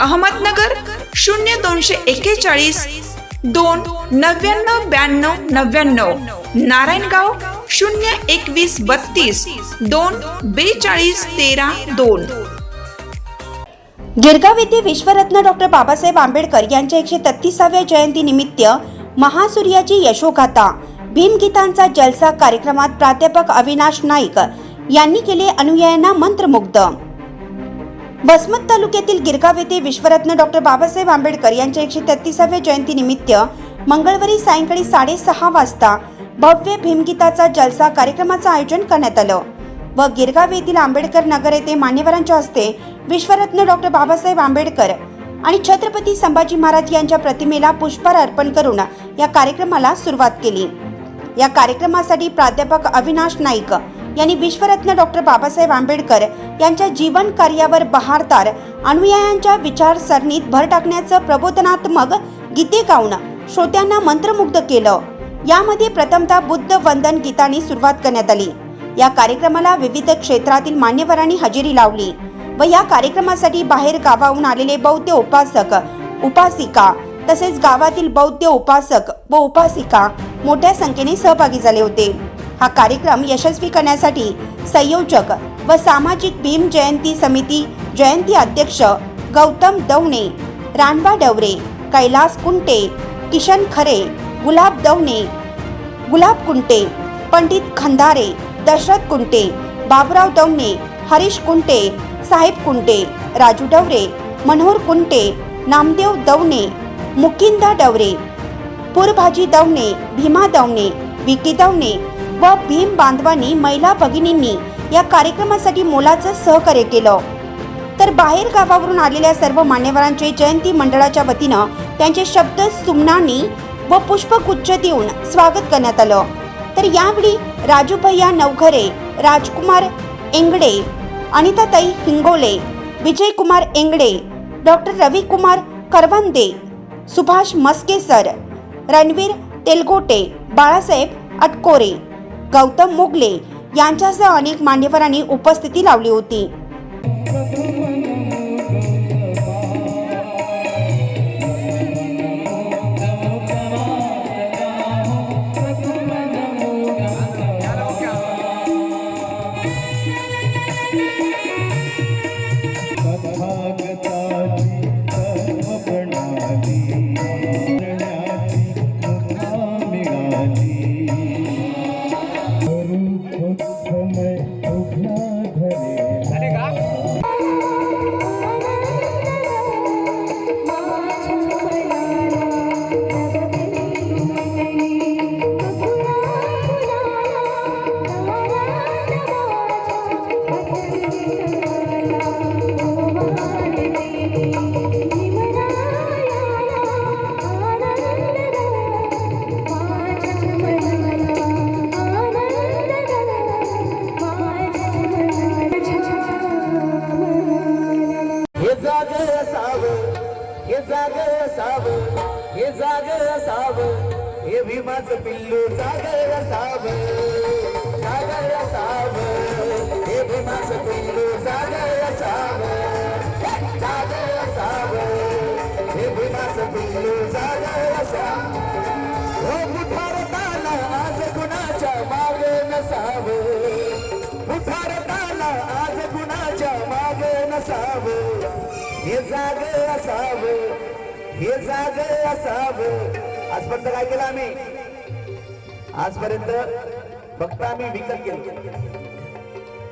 अहमदनगर शून्य दोनशे एक्केचाळीस दोन नव्याण्णव ब्याण्णव नव्याण्णव. नारायणगाव शून्य एकवीस बत्तीस दोन बेचाळीस तेरा दोन. गिरगाव येथे विश्वरत्न डॉक्टर बाबासाहेब आंबेडकर यांच्या एकशे तत्तीसाव्या जयंती निमित्त महासूर्याची यशोगाथा. भीमगीतांचा जलसा कार्यक्रमात प्राध्यापक अविनाश नाईक यांनी केले अनुयायांना मंत्रमुग्ध. बसमत तालुक्यातील गिरगाव येथे विश्वरत्न डॉक्टर बाबासाहेब आंबेडकर यांच्या एकशे तेहतीसाव्या जयंतीनिमित्त मंगळवारी सायंकाळी साडेसहा वाजता भव्य भीमगीताचा जलसा कार्यक्रमाचं आयोजन करण्यात आलं व गिरगाव येथील आंबेडकर नगर येथे मान्यवरांच्या हस्ते विश्वरत्न डॉक्टर बाबासाहेब आंबेडकर आणि छत्रपती संभाजी महाराज यांच्या प्रतिमेला पुष्पहार अर्पण करून या कार्यक्रमाला सुरुवात केली. या कार्यक्रमासाठी प्राध्यापक अविनाश नाईक यांनी विश्वरत्न डॉक्टर बाबासाहेब आंबेडकर यांच्या जीवन कार्यावर बहारदार अनुयायांच्या विचारसरणीत भर टाकण्याचं प्रबोधनात्मक गीते गाऊन श्रोत्यांना मंत्रमुग्ध केलं. यामध्ये प्रथमतः बुद्ध वंदन गीतानी सुरुवात करण्यात आली. या कार्यक्रमाला विविध क्षेत्रातील मान्यवरांनी हजेरी लावली व या कार्यक्रमासाठी बाहेर गावाहून आलेले बौद्ध उपासक उपासिका तसेच गावातील बौद्ध उपासक व उपासिका मोठ्या संख्येने सहभागी झाले होते. हा कार्यक्रम यशस्वी करण्यासाठी संयोजक व सामाजिक भीम जयंती समिती जयंती अध्यक्ष गौतम दवणे रानबा डवरे कैलास कुंटे किशन खरे गुलाब दवणे गुलाब कुंटे पंडित खंदारे दशरथ कुंटे बाबुराव दवणे हरीश कुंटे साहेब कुंटे राजू डवरे मनोहर कुंटे नामदेव दवणे मुकिंदा डवरे पुरभाजी दवणे भीमा दवणे विकी दवणे व भीम बांधवांनी महिला भगिनींनी या कार्यक्रमासाठी मोलाचं सहकार्य केलं. तर बाहेर गावावरून आलेल्या सर्व मान्यवरांचे जयंती मंडळाच्या वतीनं त्यांचे शब्द सुमनानी व पुष्पगुच्छ देऊन स्वागत करण्यात आलं. तर यावेळी राजू भैया नवघरे राजकुमार एंगडे अनिताताई हिंगोले विजयकुमार एंगडे डॉक्टर रविकुमार करवंदे सुभाष मस्केसर रणवीर तेलगोटे बाळासाहेब अटकोरे गौतम मुगले यांच्यासह अनेक मान्यवरांनी उपस्थिती लावली होती. हे जागर साब हे भीमाचं पिल्लू जागर असावं. जागर साब हे भीमाचं पिल्लू जागर साब जागर साब हे भीमाच पिल्लू जागर असावं. हो मुठारताना आज कुणाच्या मागे नसावं. मुठारताना आज कुणाच्या मागे नसाव. हे जागर असावं. हे जाग असावं. आजपर्यंत काय केलं आम्ही? आजपर्यंत फक्त आम्ही विकत केलं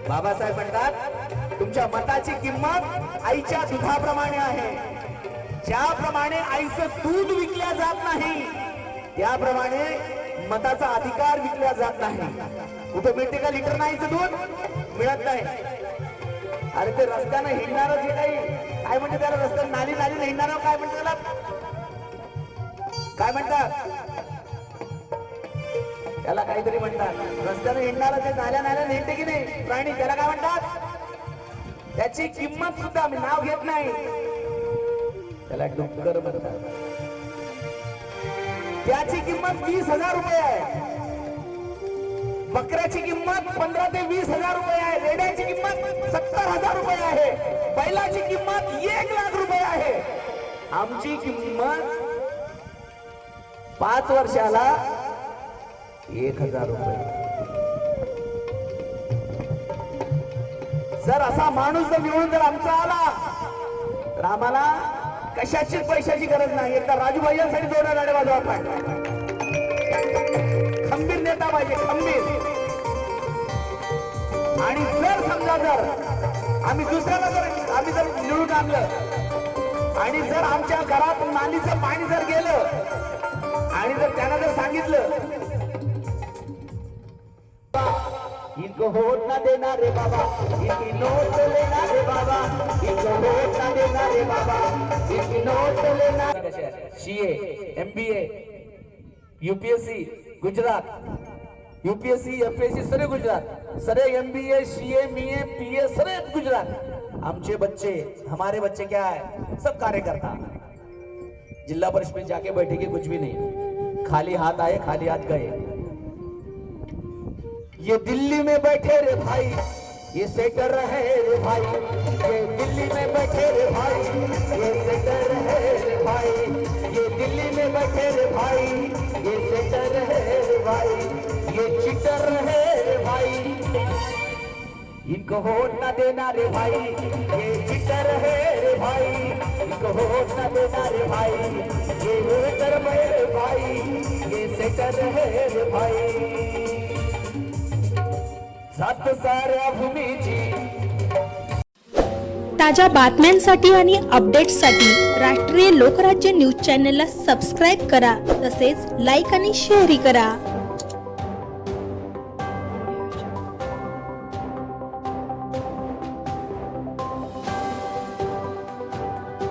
बाबासाहेब म्हणतात तुमच्या मताची किंमत आईच्या दुधाप्रमाणे आहे. ज्याप्रमाणे आईचं दूध विकल्या जात नाही त्याप्रमाणे मताचा अधिकार विकल्या जात नाही. कुठं मिळते का लिटर नाहीचं दूध? मिळत नाही. अरे ते रस्त्यानं हिंडणार जे काही काय म्हणते त्याला रस्त्यानं नाली नाली हिंडणार काय म्हणते त्याला? काय म्हणतात त्याला काहीतरी म्हणतात. रस्त्यानं हिंडणार ते नाल्या नाल्या हिंडते की नाही? प्राणी त्याला काय म्हणतात? त्याची किंमत सुद्धा आम्ही नाव घेत नाही. त्याला डुक्कर म्हणतात. त्याची किंमत वीस हजार रुपये आहे. बकऱ्याची किंमत पंधरा ते वीस हजार रुपये आहे. रेड्याची किंमत सत्तर हजार रुपये आहे. बैलाची किंमत एक लाख रुपये आहे. आमची किंमत पाच वर्षाला एक हजार रुपये. जर असा माणूस जर निवडून जर आमचा आला तर आम्हाला कशाची पैशाची गरज नाही. एकदा राजू भैयांसाठी जोडा गाड्या वाजवा आपण खंबीर पाहिजे खंबीर आणि जर समजा जर आम्ही दुसऱ्याला जर आम्ही जर निवडून आणलं आणि जर आमच्या घरात नालीचं पाणी जर गेलं आणि जर त्यांना जर सांगितलं इनको वोट ना देना रे बाबा इनकी नोट लेना रे बाबा इनको वोट ना देना रे बाबा इनकी नोट लेना CA MBA UPSC Gujarat. UPSC FSC सरे गुजरात। सरे M B A C A MBA CA BA PA सरे गुजरात। आमचे बच्चे, हमारे बच्चे क्या है? सब कार्यकर्ता। जिला परिषद में जाके बैठेंगे, कुछ भी नहीं। खाली हाथ आए, खाली हाथ गए। ये दिल्ली में बैठे रे भाई। ये सेटर रहे रे भाई। ये दिल्ली में बैठे रे भाई। ये सेटर है रे भाई। ये दिल्ली में बैठे रे भाई। ये सेटर है रे भाई। ये चिटर है भाई। इनको वोट ना देना रे भाई ये चिटर है रे भाई। इनको वोट ना देना रे भाई ये वोटर में रे भाई ये सेटर है रे भाई। सात साऱ्या भूमीची ताज्या बातम्यांसाठी आणि अपडेट्ससाठी राष्ट्रीय लोकराज्य न्यूज चॅनलला सबस्क्राईब करा तसेच लाईक आणि शेअरही करा.